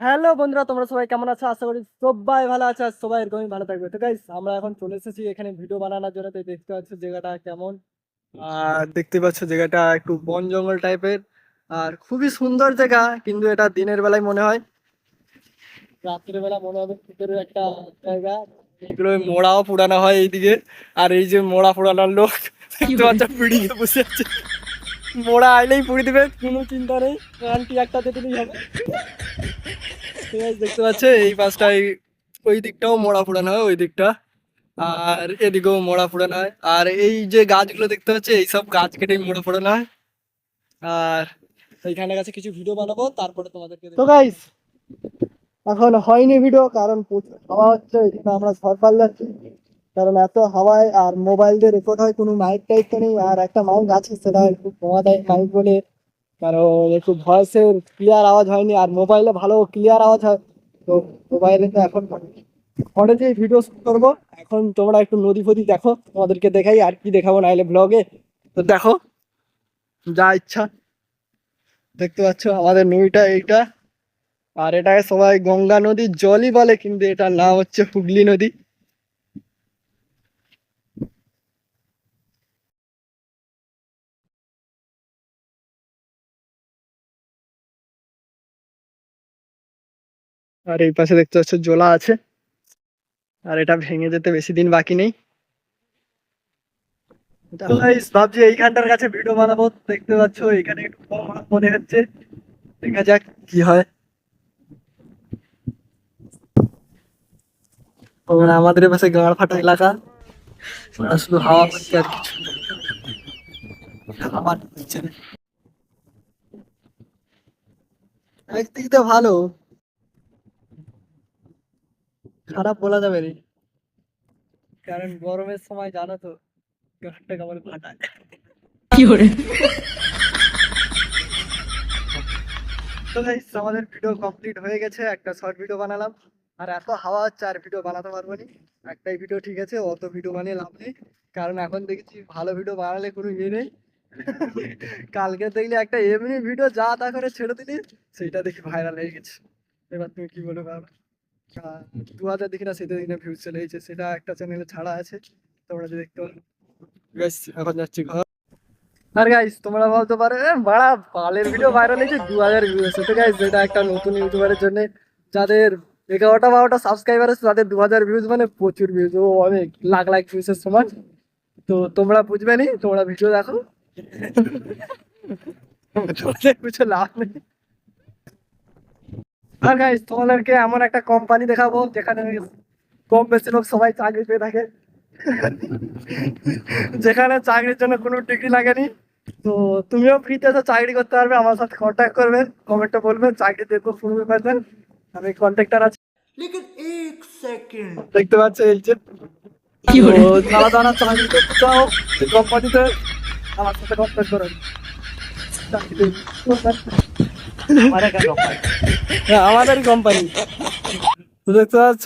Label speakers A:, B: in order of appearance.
A: Hello বন্ধুরা তোমরা সবাই কেমন আছো? আশা করি সবাই ভালো আছে আর সবাই এরকমই ভালো থাকবে। তো গাইস আমরা এখন চলে এসেছি এখানে ভিডিও বানানোর জন্য। তো দেখতে পাচ্ছ জায়গাটা কেমন? আর দেখতে পাচ্ছ জায়গাটা একটু বন জঙ্গল টাইপের আর খুবই সুন্দর জায়গা কিন্তু এটা দিনের বেলায় মনে হয়। রাত্রের বেলা মনে হবে ভিতরে একটা জায়গা। এগুলো মোড়াও পুরানো হয় এইদিকে। আর এই যে মোড়া পুরানোর লোক দেখতে পাচ্ছ পিড়িয়ে বসে আছে। মোড়া আইলেই পুড়ি দিবে কোনো চিন্তা নেই। আন্টি একটা দিতেই হবে। দেখতে পাচ্ছে? এই পাশটায় ওই দিকটাও মোড়া পুরানো হয় ওই দিকটা। আর এদিকেও মোড়া পুরানো হয়। আর এই যে গাছগুলো দেখতে পাচ্ছে এইসব গাছ কেটে মোড়া পুরানো হয়। আর এইখানে কাছে কিছু ভিডিও বানাবো তারপরে তোমাদেরকে তো গাইস এখন হয়নি ভিডিও কারণ প্রচুর হাওয়া হচ্ছে এখানে আমরা ঝড় যাচ্ছি কারণ এত হাওয়ায় আর মোবাইল দিয়ে রেকর্ড হয় কোনো মাইক টাইক তো নেই আর একটা মাইক আছে সেটা একটু কমা দেয় মাইক বলে। কারণ একটু ভয়েসের ক্লিয়ার আওয়াজ হয়নি আর মোবাইলে ভালো ক্লিয়ার আওয়াজ হয়। তো মোবাইলে তো এখন ফোনে যে ভিডিও শুট করব, এখন তোমরা একটু নদী ফদি দেখো, তোমাদেরকে দেখাই আর কি দেখাবো নাইলে ব্লগে তো দেখো, যা ইচ্ছা। দেখতে পাচ্ছ, আমাদের নদীটা এইটা। আর এটাকে সবাই গঙ্গা নদীর জলই বলে, কিন্তু এটার নাম হচ্ছে হুগলি নদী। আর এই পাশে দেখতে পাচ্ছ জোলা আছে। আর এটা ভেঙে যেতে বেশি দিন বাকি নেই। ভাবছি এইখানটার কাছে ভিডিও বানাবো। দেখতে পাচ্ছ এখানে একটু মনে হচ্ছে। দেখা যাক কি হয়। আমাদের পাশে গাঁড় ফাটা এলাকা শুধু হাওয়া হচ্ছে আর কিছু দিয়ে ভালো। খারাপ বলা যাবে না। কারণ গরমের সময় জানো তো গাঁটটা কেমন ফাটায়। তো guys, আমাদের ভিডিও কমপ্লিট হয়ে গেছে একটা শর্ট ভিডিও বানালাম। আর এত হাওয়া হচ্ছে আর ভিডিও বানাতে পারব না। একটাই ভিডিও ঠিক আছে অত ভিডিও বানিয়ে লাভ নেই। কারণ এখন দেখেছি ভালো ভিডিও বানালে কোনো ইয়ে নেই। কালকে দেখলে একটা এমনি ভিডিও যা তা করে ছেড়ে দিলি সেইটা দেখি ভাইরাল হয়ে গেছে। এবার তুমি কি বলো বাবা দু হাজার দেখি না সেটা দিনে ভিউজ চলে গেছে সেটা একটা চ্যানেলে ছাড়া আছে তোমরা যদি দেখতে পারো এখন যাচ্ছি। ঘর আর গাইস তোমরা বলতে পারো বাড়া বালের ভিডিও ভাইরাল হয়েছে দু হাজার ভিউ আছে তো গাইস এটা একটা নতুন ইউটিউবারের জন্য যাদের এগারোটা বারোটা সাবস্ক্রাইবার আছে তাদের দু হাজার ভিউজ মানে প্রচুর ভিউজ ও অনেক লাখ লাখ ভিউজের সমান। তো তোমরা বুঝবে নি তোমরা ভিডিও দেখো। কিছু লাভ নেই। আর গাইস তোমাদেরকে এমন একটা কোম্পানি দেখাবো যেখানে কম বেশি লোক সবাই চাকরি পেয়ে থাকে। যেখানে চাকরির জন্য কোনো ডিগ্রি লাগেনি। তো তুমিও ফ্রিতে এসে চাকরি করতে পারবে আমার সাথে কন্ট্যাক্ট করবেন কমেন্টে বলবেন চাকরি দেখব ফোন করবেন আমি কন্ট্যাক্টার আছি। দেখতে পাচ্ছ এই যে? তারা চাকরি করতে চাও কোম্পানিতে আমার সাথে কন্ট্যাক্ট করেন চাকরি আমাদের কোম্পানি দেখতে পাচ্ছ